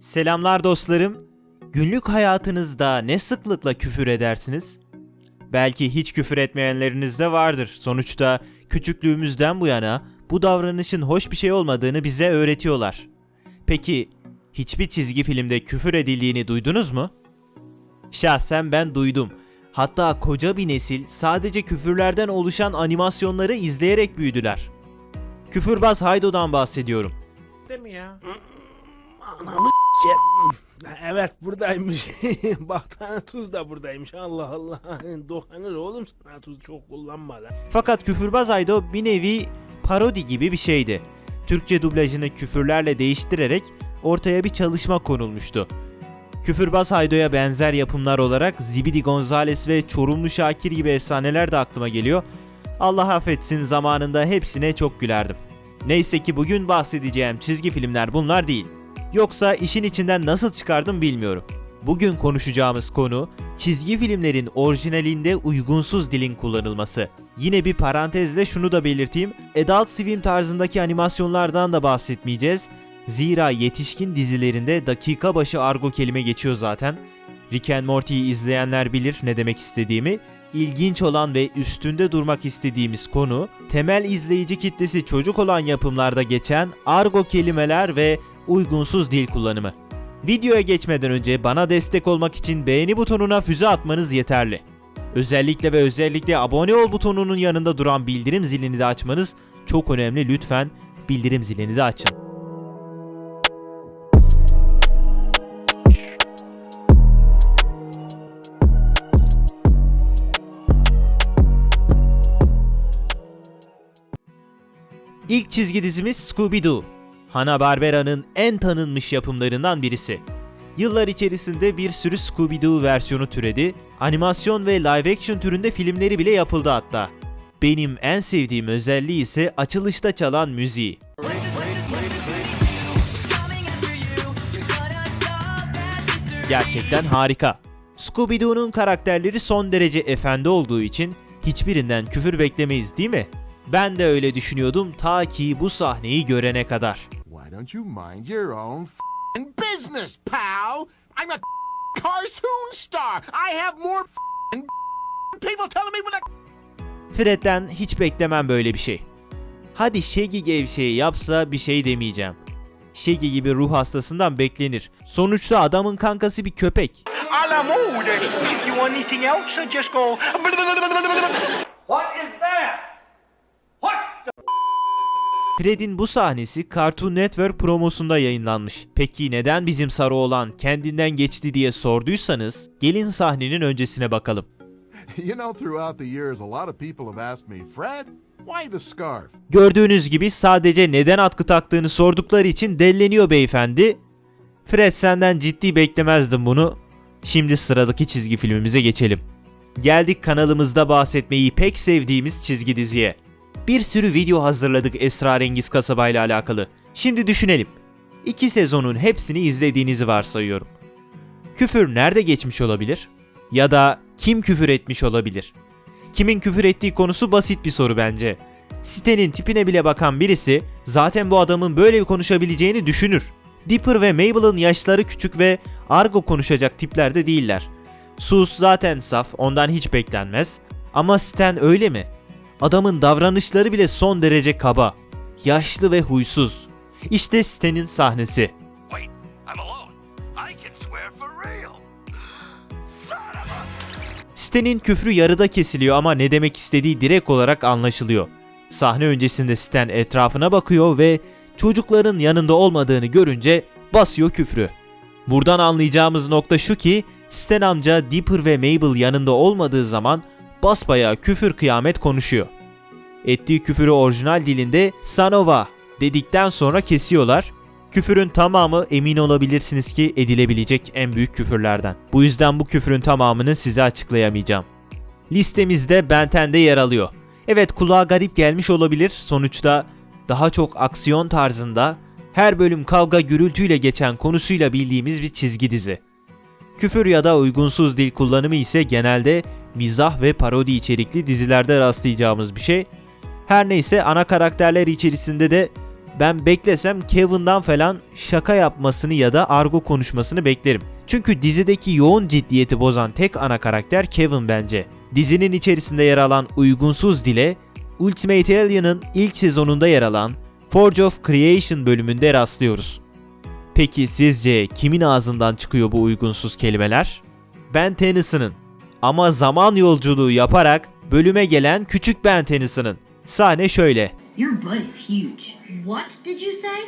Selamlar dostlarım. Günlük hayatınızda ne sıklıkla küfür edersiniz? Belki hiç küfür etmeyenleriniz de vardır. Sonuçta küçüklüğümüzden bu yana bu davranışın hoş bir şey olmadığını bize öğretiyorlar. Peki hiçbir çizgi filmde küfür edildiğini duydunuz mu? Şahsen ben duydum. Hatta koca bir nesil sadece küfürlerden oluşan animasyonları izleyerek büyüdüler. Küfürbaz Haydo'dan bahsediyorum. Değil mi ya? Anamı. Evet buradaymış. Bak tane tuz da buradaymış. Allah Allah. Dokanır oğlum sana tuz çok kullanma lan. Fakat Küfürbaz Aydo bir nevi parodi gibi bir şeydi. Türkçe dublajını küfürlerle değiştirerek ortaya bir çalışma konulmuştu. Küfürbaz Haydo'ya benzer yapımlar olarak Zibidi Gonzales ve Çorumlu Şakir gibi efsaneler de aklıma geliyor. Allah affetsin zamanında hepsine çok gülerdim. Neyse ki bugün bahsedeceğim çizgi filmler bunlar değil. Yoksa işin içinden nasıl çıkardım bilmiyorum. Bugün konuşacağımız konu çizgi filmlerin orijinalinde uygunsuz dilin kullanılması. Yine bir parantezle şunu da belirteyim. Adult Swim tarzındaki animasyonlardan da bahsetmeyeceğiz. Zira yetişkin dizilerinde dakika başı argo kelime geçiyor zaten. Rick and Morty'yi izleyenler bilir ne demek istediğimi. İlginç olan ve üstünde durmak istediğimiz konu, temel izleyici kitlesi çocuk olan yapımlarda geçen argo kelimeler ve uygunsuz dil kullanımı. Videoya geçmeden önce bana destek olmak için beğeni butonuna füze atmanız yeterli. Özellikle ve özellikle abone ol butonunun yanında duran bildirim zilini de açmanız çok önemli. Lütfen bildirim zilini de açın. İlk çizgi dizimiz Scooby-Doo. Hanna-Barbera'nın en tanınmış yapımlarından birisi. Yıllar içerisinde bir sürü Scooby-Doo versiyonu türedi, animasyon ve live action türünde filmleri bile yapıldı hatta. Benim en sevdiğim özelliği ise açılışta çalan müziği. Gerçekten harika. Scooby-Doo'nun karakterleri son derece efendi olduğu için hiçbirinden küfür beklemeyiz değil mi? Ben de öyle düşünüyordum ta ki bu sahneyi görene kadar. Why don't you mind your own f***ing business, pal? I'm a cartoon star. I have more f***ing people telling me what I... Fred'den hiç beklemem böyle bir şey. Hadi Shaggy gevşeyi yapsa bir şey demeyeceğim. Shaggy gibi ruh hastasından beklenir. Sonuçta adamın kankası bir köpek. A la mode. If you want anything else, just go. What is that? What Fred'in bu sahnesi Cartoon Network promosunda yayınlanmış. Peki neden bizim sarı olan kendinden geçti diye sorduysanız gelin sahnenin öncesine bakalım. You know, throughout the years, a lot of people have asked me, Fred, why the scarf? Gördüğünüz gibi sadece neden atkı taktığını sordukları için delleniyor beyefendi. Fred senden ciddi beklemezdim bunu. Şimdi sıradaki çizgi filmimize geçelim. Geldik kanalımızda bahsetmeyi pek sevdiğimiz çizgi diziye. Bir sürü video hazırladık esrarengiz kasabayla alakalı. Şimdi düşünelim. İki sezonun hepsini izlediğinizi varsayıyorum. Küfür nerede geçmiş olabilir? Ya da kim küfür etmiş olabilir? Kimin küfür ettiği konusu basit bir soru bence. Sitenin tipine bile bakan birisi zaten bu adamın böyle konuşabileceğini düşünür. Dipper ve Mabel'ın yaşları küçük ve argo konuşacak tiplerde değiller. Sus zaten saf, ondan hiç beklenmez. Ama Stan öyle mi? Adamın davranışları bile son derece kaba. Yaşlı ve huysuz. İşte Stan'in sahnesi. Wait. Stan'in küfrü yarıda kesiliyor ama ne demek istediği direkt olarak anlaşılıyor. Sahne öncesinde Stan etrafına bakıyor ve çocukların yanında olmadığını görünce basıyor küfrü. Buradan anlayacağımız nokta şu ki Stan amca Dipper ve Mabel yanında olmadığı zaman basbayağı küfür kıyamet konuşuyor. Ettiği küfürü orijinal dilinde Sanova dedikten sonra kesiyorlar. Küfürün tamamı emin olabilirsiniz ki edilebilecek en büyük küfürlerden. Bu yüzden bu küfürün tamamını size açıklayamayacağım. Listemizde Ben 10'de yer alıyor. Evet kulağa garip gelmiş olabilir. Sonuçta daha çok aksiyon tarzında her bölüm kavga gürültüyle geçen konusuyla bildiğimiz bir çizgi dizi. Küfür ya da uygunsuz dil kullanımı ise genelde mizah ve parodi içerikli dizilerde rastlayacağımız bir şey. Her neyse ana karakterler içerisinde de ben beklesem Kevin'dan falan şaka yapmasını ya da argo konuşmasını beklerim. Çünkü dizideki yoğun ciddiyeti bozan tek ana karakter Kevin bence. Dizinin içerisinde yer alan uygunsuz dile Ultimate Alien'ın ilk sezonunda yer alan Forge of Creation bölümünde rastlıyoruz. Peki sizce kimin ağzından çıkıyor bu uygunsuz kelimeler? Ben Tennyson'ın. Ama zaman yolculuğu yaparak bölüme gelen küçük Ben Tennyson'ın. Sahne şöyle. Your butt is huge. What did you say?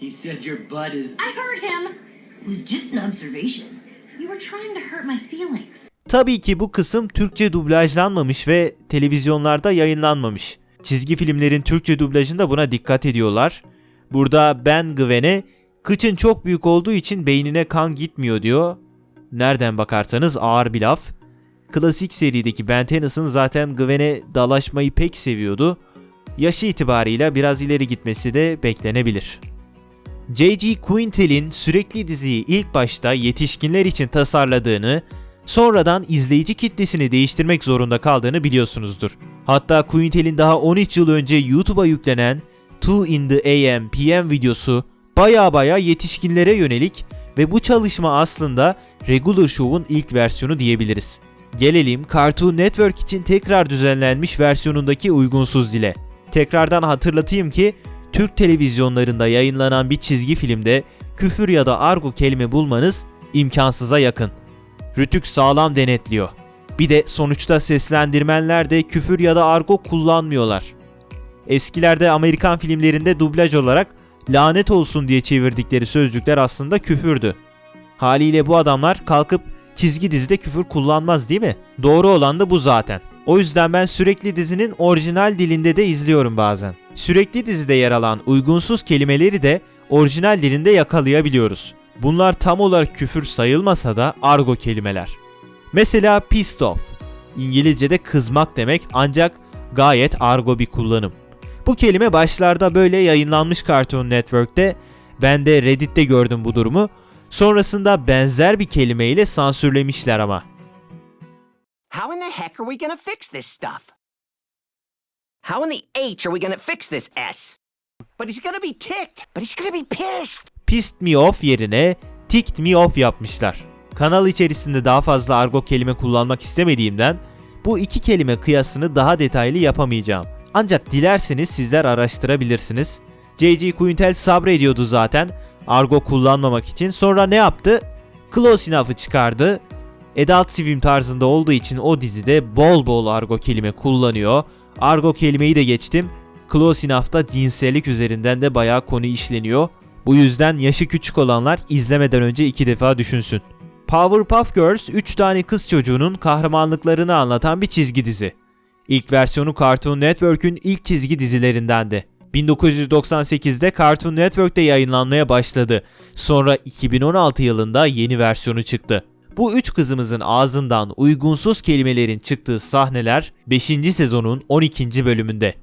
He said your butt is. I heard him. It was just an observation. You were trying to hurt my feelings. Tabii ki bu kısım Türkçe dublajlanmamış ve televizyonlarda yayınlanmamış. Çizgi filmlerin Türkçe dublajında buna dikkat ediyorlar. Burada Ben Gwen'e kıçın çok büyük olduğu için beynine kan gitmiyor diyor. Nereden bakarsanız ağır bir laf. Klasik serideki Ben Tennyson zaten Gwen'e dalaşmayı pek seviyordu. Yaşı itibarıyla biraz ileri gitmesi de beklenebilir. J.G. Quintel'in sürekli diziyi ilk başta yetişkinler için tasarladığını, sonradan izleyici kitlesini değiştirmek zorunda kaldığını biliyorsunuzdur. Hatta Quintel'in daha 13 yıl önce YouTube'a yüklenen Two in the AM PM videosu baya baya yetişkinlere yönelik ve bu çalışma aslında Regular Show'un ilk versiyonu diyebiliriz. Gelelim Cartoon Network için tekrar düzenlenmiş versiyonundaki uygunsuz dile. Tekrardan hatırlatayım ki Türk televizyonlarında yayınlanan bir çizgi filmde küfür ya da argo kelime bulmanız imkansıza yakın. Rütük sağlam denetliyor. Bir de sonuçta seslendirmenler de küfür ya da argo kullanmıyorlar. Eskilerde Amerikan filmlerinde dublaj olarak lanet olsun diye çevirdikleri sözcükler aslında küfürdü. Haliyle bu adamlar kalkıp çizgi dizide küfür kullanmaz değil mi? Doğru olan da bu zaten. O yüzden ben sürekli dizinin orijinal dilinde de izliyorum bazen. Sürekli dizide yer alan uygunsuz kelimeleri de orijinal dilinde yakalayabiliyoruz. Bunlar tam olarak küfür sayılmasa da argo kelimeler. Mesela pissed off. İngilizce'de kızmak demek ancak gayet argo bir kullanım. Bu kelime başlarda böyle yayınlanmış Cartoon Network'te. Ben de Reddit'te gördüm bu durumu. Sonrasında benzer bir kelimeyle sansürlemişler ama. How in the heck are we gonna fix this stuff? How in the H are we gonna fix this S? But he's gonna be ticked. But he's gonna be pissed. Pissed me off yerine ticked me off yapmışlar. Kanal içerisinde daha fazla argo kelime kullanmak istemediğimden bu iki kelime kıyasını daha detaylı yapamayacağım. Ancak dilerseniz sizler araştırabilirsiniz. J.G. Quintel sabrediyordu zaten argo kullanmamak için. Sonra ne yaptı? Close Enough'ı çıkardı. Adult Swim tarzında olduğu için o dizide bol bol argo kelime kullanıyor. Argo kelimeyi de geçtim. Close Enough'ta cinsellik üzerinden de bayağı konu işleniyor. Bu yüzden yaşı küçük olanlar izlemeden önce iki defa düşünsün. Powerpuff Girls 3 tane kız çocuğunun kahramanlıklarını anlatan bir çizgi dizi. İlk versiyonu Cartoon Network'ün ilk çizgi dizilerindendi. 1998'de Cartoon Network'te yayınlanmaya başladı. Sonra 2016 yılında yeni versiyonu çıktı. Bu üç kızımızın ağzından uygunsuz kelimelerin çıktığı sahneler 5. sezonun 12. bölümünde.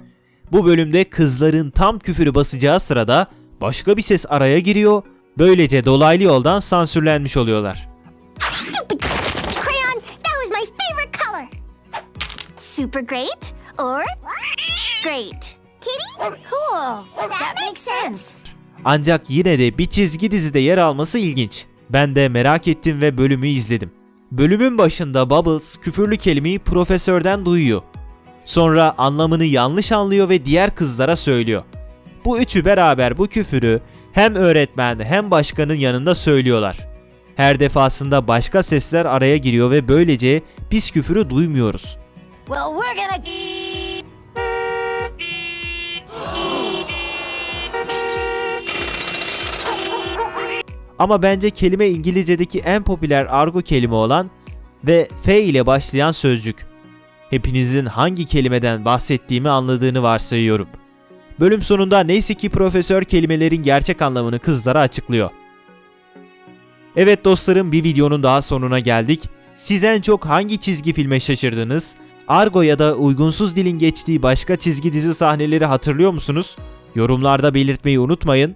Bu bölümde kızların tam küfürü basacağı sırada başka bir ses araya giriyor. Böylece dolaylı yoldan sansürlenmiş oluyorlar. Crayon, that was my favorite color. Super great or great? Kitty? Cool. That makes sense. Ancak yine de bir çizgi dizide yer alması ilginç. Ben de merak ettim ve bölümü izledim. Bölümün başında Bubbles küfürlü kelimeyi profesörden duyuyor. Sonra anlamını yanlış anlıyor ve diğer kızlara söylüyor. Bu üçü beraber bu küfürü hem öğretmen hem başkanın yanında söylüyorlar. Her defasında başka sesler araya giriyor ve böylece biz küfürü duymuyoruz. Well, we're gonna. Ama bence kelime İngilizce'deki en popüler argo kelime olan ve F ile başlayan sözcük. Hepinizin hangi kelimeden bahsettiğimi anladığını varsayıyorum. Bölüm sonunda neyse ki profesör kelimelerin gerçek anlamını kızlara açıklıyor. Evet dostlarım bir videonun daha sonuna geldik. Siz en çok hangi çizgi filme şaşırdınız? Argo ya da uygunsuz dilin geçtiği başka çizgi dizi sahneleri hatırlıyor musunuz? Yorumlarda belirtmeyi unutmayın.